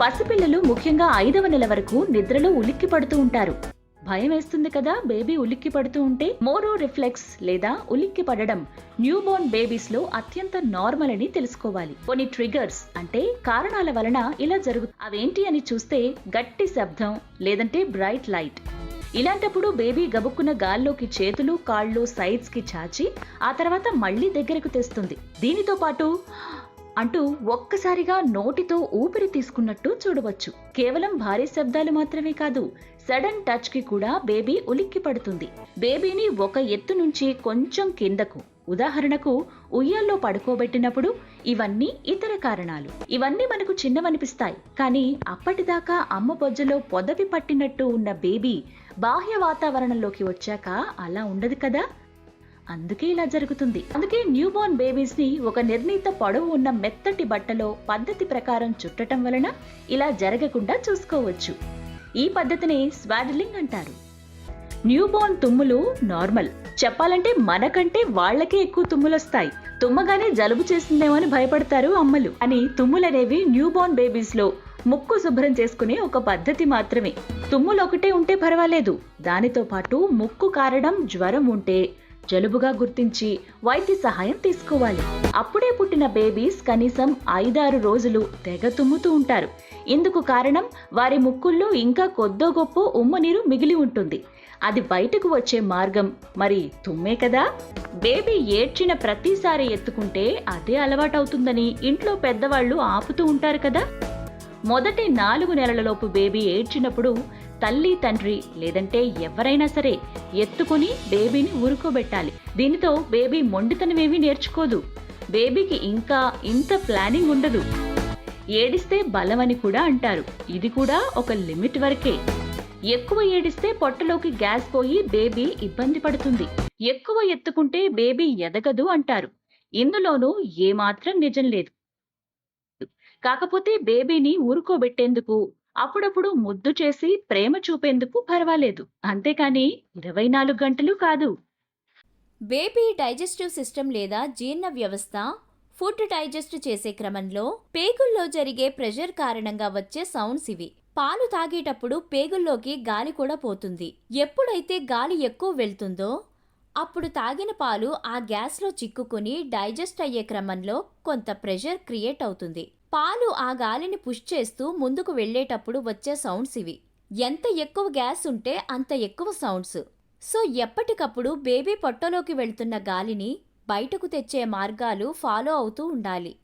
పసిపిల్లలు ముఖ్యంగా ఐదవ నెల వరకు నిద్రలో ఉలిక్కి పడుతూ ఉంటారు. భయం వేస్తుంది కదా బేబీ ఉలిక్కి పడుతూ ఉంటే మోరో రిఫ్లెక్స్ లేదా ఉలిక్కి పడడం న్యూబోర్న్ బేబీస్లో అత్యంత నార్మల్ అని తెలుసుకోవాలి. కొన్ని ట్రిగర్స్ అంటే కారణాల వలన ఇలా జరుగు అవేంటి అని చూస్తే గట్టి శబ్దం లేదంటే బ్రైట్ లైట్. ఇలాంటప్పుడు బేబీ గబుక్కున గాల్లోకి చేతులు కాళ్ళు సైడ్స్కి చాచి ఆ తర్వాత మళ్ళీ దగ్గరకు తెస్తుంది. దీనితో పాటు అంటూ ఒక్కసారిగా నోటితో ఊపిరి తీసుకున్నట్టు చూడవచ్చు. కేవలం భారీ శబ్దాలు మాత్రమే కాదు సడన్ టచ్కి కూడా బేబీ ఉలిక్కి పడుతుంది బేబీని ఒక ఎత్తు నుంచి కొంచెం కిందకు ఉదాహరణకు ఉయ్యాల్లో పడుకోబెట్టినప్పుడు ఇవన్నీ ఇతర కారణాలు. ఇవన్నీ మనకు చిన్నవనిపిస్తాయి కానీ అప్పటిదాకా అమ్మ బొజ్జలో పొదవి పట్టినట్టు ఉన్న బేబీ బాహ్య వాతావరణంలోకి వచ్చాక అలా ఉండదు కదా? అందుకే ఇలా జరుగుతుంది. అందుకే న్యూబోర్న్ బేబీస్ని ఒక నిర్ణీత పొడవు ఉన్న మెత్తటి బట్టలో పద్ధతి ప్రకారం చుట్టటం వలన ఇలా జరగకుండా చూసుకోవచ్చు. ఈ పద్ధతిని స్వాడలింగ్ అంటారు. న్యూబోర్న్ తుమ్ములు నార్మల్ చెప్పాలంటే మనకంటే వాళ్ళకే ఎక్కువ తుమ్ములొస్తాయి. తుమ్మగానే జలుబు చేసిందేమో అని భయపడతారు అమ్మలు అని తుమ్ములనేవి న్యూబోర్న్ బేబీస్లో ముక్కు శుభ్రం చేసుకునే ఒక పద్ధతి మాత్రమే. తుమ్ములు ఒకటే ఉంటే పర్వాలేదు. దానితో పాటు ముక్కు కారడం జ్వరం ఉంటే జలుబుగా గుర్తించి వైద్య సహాయం తీసుకోవాలి. అప్పుడే పుట్టిన బేబీస్ కనీసం ఐదారు రోజులు తెగ తుమ్ముతూ ఉంటారు. ఇందుకు కారణం వారి ముక్కుల్లో ఇంకా కొద్దో గొప్ప ఉమ్మ నీరు మిగిలి ఉంటుంది. అది బయటకు వచ్చే మార్గం మరి తుమ్మే కదా? బేబీ ఏడ్చిన ప్రతిసారి ఎత్తుకుంటే అదే అలవాటవుతుందని ఇంట్లో పెద్దవాళ్ళు ఆపుతూ ఉంటారు కదా? మొదటి నాలుగు నెలలలోపు బేబీ ఏడ్చినప్పుడు తల్లి తండ్రి లేదంటే ఎవరైనా సరే ఎత్తుకుని బేబీని ఊరుకోబెట్టాలి. దీనితో బేబీ మొండితనమేమీ నేర్చుకోదు. బేబీకి ఇంకా ఇంత ప్లానింగ్ ఉండదు. ఏడిస్తే బలమని కూడా అంటారు. ఇది కూడా ఒక లిమిట్ వరకే. ఎక్కువ ఏడిస్తే పొట్టలోకి గ్యాస్ పోయి బేబీ ఇబ్బంది పడుతుంది. ఎక్కువ ఎత్తుకుంటే బేబీ ఎదగదు అంటారు. ఇందులోనూ ఏమాత్రం నిజం లేదు. కాకపోతే బేబీని ఊరుకోబెట్టేందుకు అప్పుడప్పుడు ముద్దు చేసి ప్రేమ చూపేందుకు పర్వాలేదు. అంతేకాని ఇరవై నాలుగు గంటలు కాదు. బేబీ డైజెస్టివ్ సిస్టమ్ లేదా జీర్ణ వ్యవస్థ ఫుడ్ డైజెస్ట్ చేసే క్రమంలో పేగుల్లో జరిగే ప్రెషర్ కారణంగా వచ్చే సౌండ్స్ ఇవి. పాలు తాగేటప్పుడు పేగుల్లోకి గాలి కూడా పోతుంది. ఎప్పుడైతే గాలి ఎక్కువ వెళ్తుందో అప్పుడు తాగిన పాలు ఆ గ్యాస్లో చిక్కుకుని డైజెస్ట్ అయ్యే క్రమంలో కొంత ప్రెషర్ క్రియేట్ అవుతుంది. పాలు ఆ గాలిని పుష్ చేస్తూ ముందుకు వెళ్ళేటప్పుడు వచ్చే సౌండ్స్ ఇవి. ఎంత ఎక్కువ గ్యాస్ ఉంటే అంత ఎక్కువ సౌండ్స్. సో ఎప్పటికప్పుడు బేబీ పొట్టలోకి వెళ్తున్న గాలిని బయటకు తెచ్చే మార్గాలు ఫాలో అవుతూ ఉండాలి.